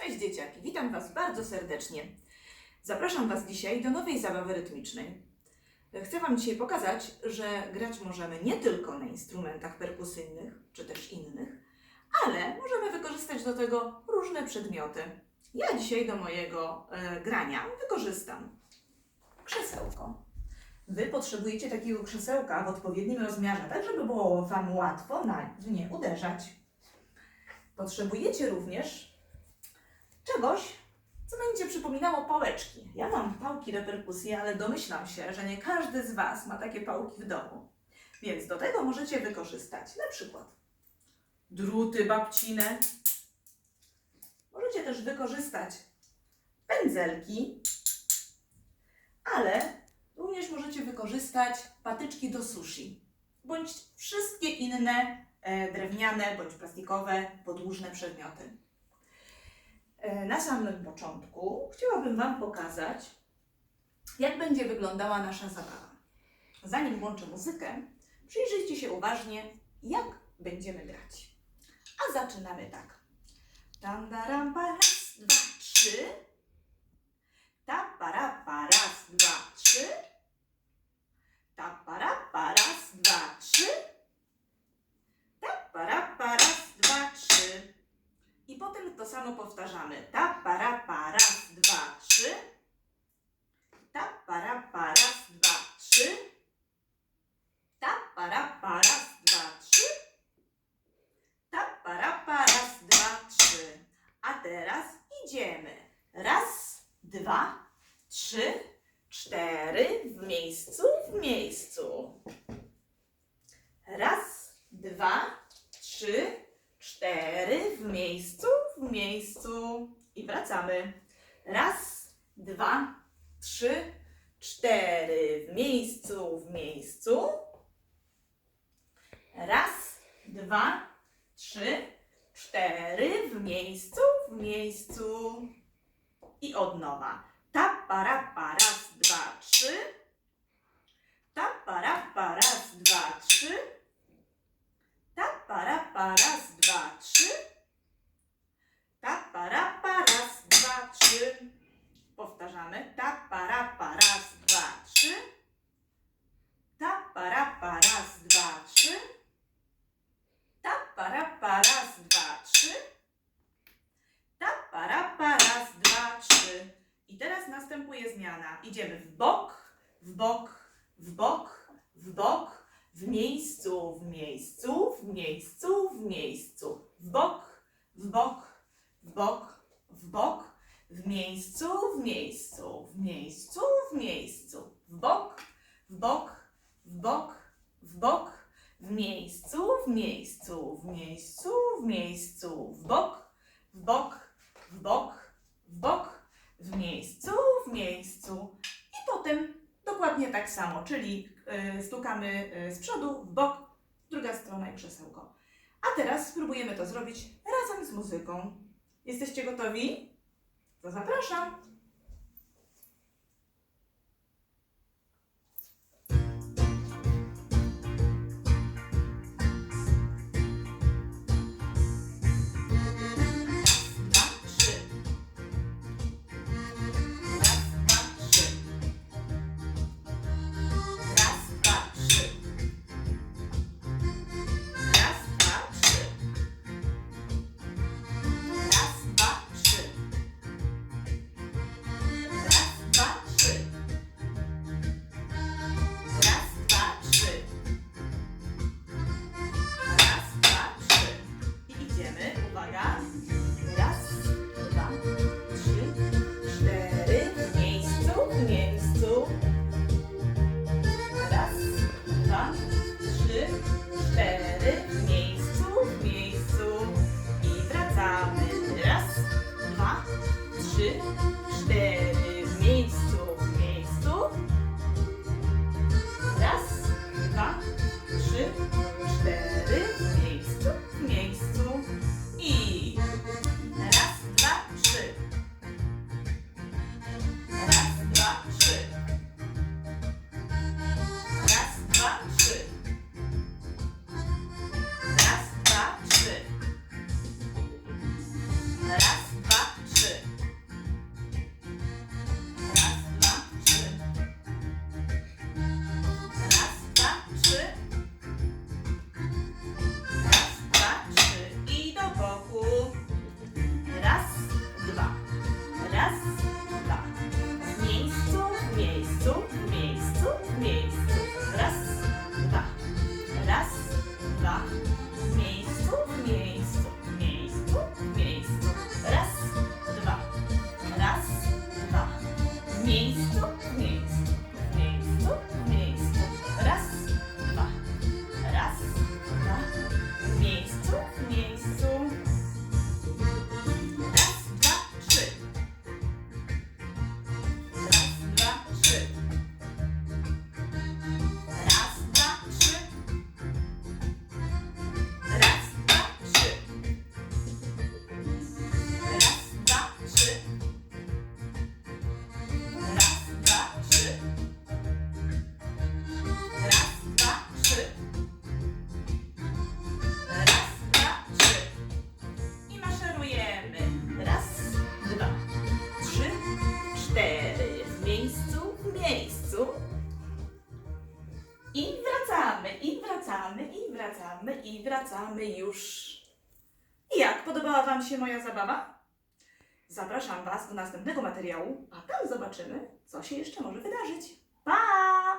Cześć dzieciaki, witam Was bardzo serdecznie. Zapraszam Was dzisiaj do nowej zabawy rytmicznej. Chcę Wam dzisiaj pokazać, że grać możemy nie tylko na instrumentach perkusyjnych, czy też innych, ale możemy wykorzystać do tego różne przedmioty. Ja dzisiaj do mojego e, grania wykorzystam krzesełko. Wy potrzebujecie takiego krzesełka w odpowiednim rozmiarze, tak żeby było Wam łatwo na nie uderzać. Potrzebujecie również czegoś, co będzie przypominało pałeczki. Ja mam pałki do perkusji, ale domyślam się, że nie każdy z Was ma takie pałki w domu. Więc do tego możecie wykorzystać na przykład druty babcine. Możecie też wykorzystać pędzelki, ale również możecie wykorzystać patyczki do sushi bądź wszystkie inne e, drewniane bądź plastikowe podłużne przedmioty. E, Na samym początku chciałabym Wam pokazać, jak będzie wyglądała nasza zabawa. Zanim włączę muzykę, przyjrzyjcie się uważnie, jak będziemy grać. A zaczynamy tak. Tam, daram, pa, raz, dwa, trzy. Ta, para, pa, raz, dwa, trzy. Ta, para, pa, raz, dwa, trzy. Ta, para, pa, raz, dwa, trzy. I potem to samo powtarzamy. Ta, para, pa, raz, dwa, trzy. Ta, para, pa, raz, dwa, trzy. Ta, para, pa, raz, dwa, trzy. Ta, para, pa, raz, dwa, trzy. A teraz idziemy. Raz, dwa, trzy, cztery. W miejscu, w miejscu. Raz, dwa, trzy, cztery. W miejscu, w miejscu. I wracamy. Raz, dwa, trzy, cztery. W miejscu, w miejscu. Raz, dwa, trzy, cztery. W miejscu, w miejscu. I od nowa. Ta, para, pa, raz, dwa, trzy. Ta, para, pa, raz, dwa, trzy. Ta, para, pa, raz, dwa, trzy. Ta, para, pa, raz, dwa, trzy. Powtarzamy. Ta, para, pa, raz, dwa, trzy. Ta, para, pa, raz, dwa, trzy. Ta, para, pa, raz, dwa, trzy. Ta, para, pa, raz, dwa, trzy. I teraz następuje zmiana. Idziemy w bok, w bok, w bok, w bok, w miejscu, w miejscu, w miejscu, w miejscu, w bok, w bok, w bok, w bok, w miejscu, w miejscu, w miejscu, w miejscu, w bok, w bok, w bok, w bok, w miejscu, w miejscu, w miejscu, w miejscu, w bok, w bok, w bok, w bok, w miejscu, w miejscu. I potem dokładnie tak samo, czyli y, stukamy y, z przodu, w bok, druga strona i krzesełko. A teraz spróbujemy to zrobić razem z muzyką. Jesteście gotowi? To zapraszam. Gracias. I wracamy już. Jak podobała Wam się moja zabawa? Zapraszam Was do następnego materiału, a tam zobaczymy, co się jeszcze może wydarzyć. Pa!